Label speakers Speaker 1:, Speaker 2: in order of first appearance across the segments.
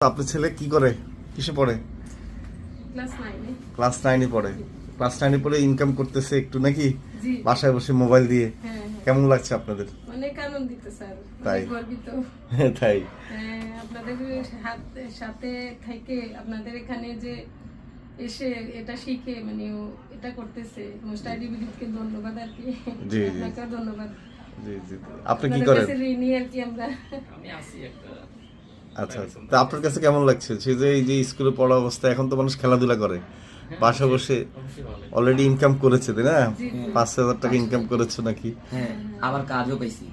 Speaker 1: আপনার ছেলে কি করে? কিসে পড়ে?
Speaker 2: ক্লাস নাইনে
Speaker 1: পড়ে। ক্লাস নাইনে পড়ে ইনকাম করতেছে একটু নাকি? বাসায় বসে মোবাইল দিয়ে।
Speaker 2: হ্যাঁ হ্যাঁ।
Speaker 1: কেমন লাগছে আপনাদের?
Speaker 2: অনেক আনন্দিত স্যার।
Speaker 1: তাই?
Speaker 2: গর্বিত।
Speaker 1: তাই?
Speaker 2: হ্যাঁ, আপনাদের হাত- সাথে থেকে আপনাদের এখানে যে এসে এটা শিখে মানে ও এটা করতেছে মোস্টাইডি বিদ্যুৎকে ধন্যবাদ আর কি।
Speaker 1: জি, জি।
Speaker 2: ধন্যবাদ।
Speaker 1: জি জি আপনি কি করেন?
Speaker 2: ঋণী আর কি আমরা।
Speaker 3: আমি আছি একটা।
Speaker 1: আচ্ছা আচ্ছা। তা আপনার কাছে কেমন লাগছে? সে যে এই যে স্কুলে পড়া অবস্থা এখন তো মানুষ খেলাধুলা করে। বাসা বসে। অলরেডি ইনকাম করেছে তাই না?
Speaker 2: জি।
Speaker 1: পাঁচ হাজার টাকা ইনকাম করেছ নাকি?
Speaker 4: হ্যাঁ আবার কাজও পাইছি।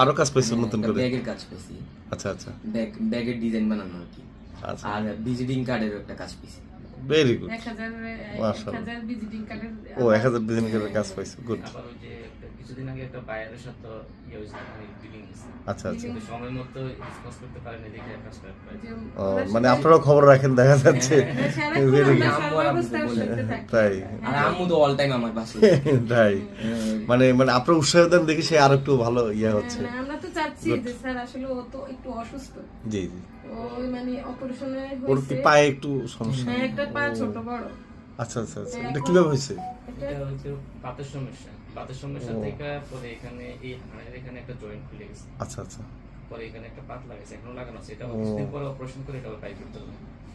Speaker 1: আরও কাজ পাইছো নতুন করে?
Speaker 4: ব্যাগের কাজ পাইছি।
Speaker 1: আচ্ছা আচ্ছা।
Speaker 4: ব্যাগ ব্যাগের ডিজাইন বানানো আর কি।
Speaker 1: আচ্ছা।
Speaker 4: আর ভিজিটিং কার্ডের একটা কাজ পাইছি।
Speaker 1: ভেরি গুড মাশাআল্লাহ।
Speaker 2: ভিজিটিং কার্ডের
Speaker 1: ও এক হাজার ডিজাইন করে কাজ পাইছো। গুড
Speaker 3: কিছুদিন আগে একটা বায়ারের সাথে ইয়ে হয়েছে মানে হয়েছে
Speaker 1: আচ্ছা আচ্ছা।
Speaker 3: কিন্তু সময় মতো রেসপন্স করতে পারেনি দেখে কাজটা প্রায়
Speaker 2: যে
Speaker 1: ও মানে আপনারাও খবর রাখেন দেখা যাচ্ছে।
Speaker 2: হ্যাঁ, সাথে থাকি।
Speaker 1: তাই।
Speaker 4: আর আম্মু তো অল টাইম আমার পাশে।
Speaker 1: তাই। মানে মানে আপনার উৎসাহ দেন দেখি সে আর একটু ভালো ইয়ে হচ্ছে।
Speaker 2: হ্যাঁ, আমরা তো চাচ্ছি যে স্যার আসলে ও তো একটু অসুস্থ।
Speaker 1: জি জি।
Speaker 2: ওই মানে অপারেশনে
Speaker 1: ওর কি পায়ে একটু সমস্যা?
Speaker 2: হ্যাঁ একটা পা ছোট বড়।
Speaker 1: আচ্ছা আচ্ছা আচ্ছা। এটা কীভাবে হয়েছে?
Speaker 2: এটা
Speaker 3: হচ্ছে বাতের সমস্যা। বাতের সমস্যা থেকে পরে এখানে এই হাড়ের এখানে একটা জয়েন্ট খুলে গেছে।
Speaker 1: আচ্ছা আচ্ছা।
Speaker 3: পরে এখানে একটা পাত লাগাইছে এখনও লাগানো আছে। এটা কিছুদিন পরে অপারেশন করে এটা পাই করতে হবে।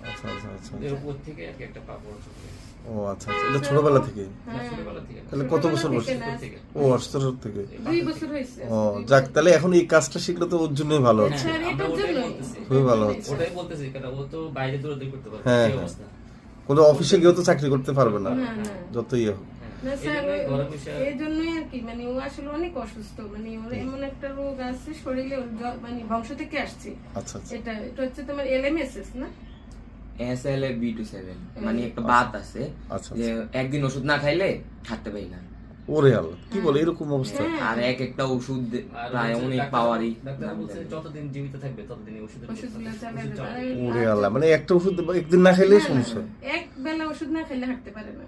Speaker 1: আচ্ছা আচ্ছা আচ্ছা
Speaker 3: এর উপর থেকে আর কি একটা পা বড় চলে
Speaker 1: ও আচ্ছা আচ্ছা। এটা ছোটবেলা থেকে?
Speaker 3: ছোটবেলা থেকে।
Speaker 1: তাহলে কত বছর
Speaker 2: থেকে
Speaker 1: ও অষ্টর থেকে।
Speaker 2: দুই বছর হয়েছে।
Speaker 1: ও যাক তাহলে এখন এই কাজটা শিখলে তো ওর জন্যই ভালো হচ্ছে।
Speaker 2: জন্য
Speaker 3: বলতেছি।
Speaker 1: খুবই ভালো হচ্ছে।
Speaker 3: ওটাই বলতেছি কারণ ও তো বাইরে দূরে করতে পারে
Speaker 1: হ্যাঁ, হ্যাঁ।
Speaker 3: অবস্থা।
Speaker 1: কোনো অফিসে গিয়েও তো চাকরি করতে পারবে না।
Speaker 2: না, না।
Speaker 1: যতই হোক।
Speaker 3: হ্যাঁ।
Speaker 2: না স্যার
Speaker 3: জন্যই ঘরে বসে
Speaker 2: এই জন্যই আর কি মানে ও আসলে অনেক অসুস্থ মানে ওর এমন একটা রোগ আছে শরীরে মানে বংশ থেকে আসছে।
Speaker 1: আচ্ছা আচ্ছা।
Speaker 2: এটা এটা হচ্ছে তোমার এলএমএসএস না?
Speaker 4: এস বি টু সেভেন মানে একটা বাত আছে
Speaker 1: আচ্ছা,
Speaker 4: যে একদিন ওষুধ না খাইলে থাকতে পারি না।
Speaker 1: ওরে আল্লাহ কি বলে এরকম অবস্থা?
Speaker 4: আর এক একটা ওষুধ প্রায় অনেক পাওয়ারই।
Speaker 3: যতদিন জীবিত থাকবে ততদিন ওষুধের ওষুধ
Speaker 1: ওরে আল্লাহ মানে একটা ওষুধ একদিন না খেলেই সমস্যা।
Speaker 2: এক বেলা ওষুধ না খেলে হাঁটতে পারে না।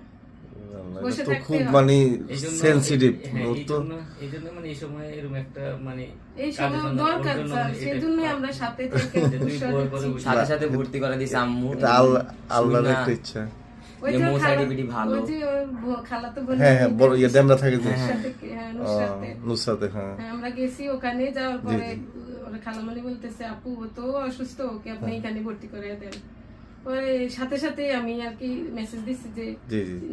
Speaker 2: বসে
Speaker 1: তো খুব মানে সেন্সিটিভ
Speaker 3: হ্যাঁ,
Speaker 1: তো
Speaker 3: এই জন্য মানে এই সময় এরকম একটা মানে
Speaker 2: এই সময় দরকার
Speaker 3: জন্য মানে
Speaker 2: সেই আমরা সাথে থেকে
Speaker 4: সাথে সাথে ভর্তি করে দিছে আম্মু।
Speaker 1: আল্লাহর একটা ইচ্ছা। হ্যাঁ হ্যাঁ বড় ইয়ে থাকে যে
Speaker 2: নুসরাতে হ্যাঁ,
Speaker 1: হ্যাঁ
Speaker 2: হ্যাঁ, আমরা গেছি ওখানে যাওয়ার পরে। খালামণি বলতেছে আপু ও তো অসুস্থ ওকে আপনি এখানে ভর্তি করে দেন। পরে সাথে সাথে আমি আর কি মেসেজ দিচ্ছি যে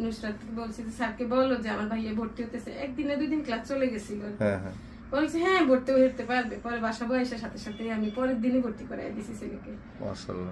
Speaker 2: নুসরাত বলছি যে স্যারকে বলো যে আমার ভাইয়া ভর্তি হতেছে একদিনে দুই দিন ক্লাস চলে গেছিল।
Speaker 1: হ্যাঁ হ্যাঁ।
Speaker 2: বলছে হ্যাঁ ভর্তি হতে পারবে। পরে বাসা বয়সের সাথে সাথে আমি পরের দিনই ভর্তি করাই দিছি ছেলেকে।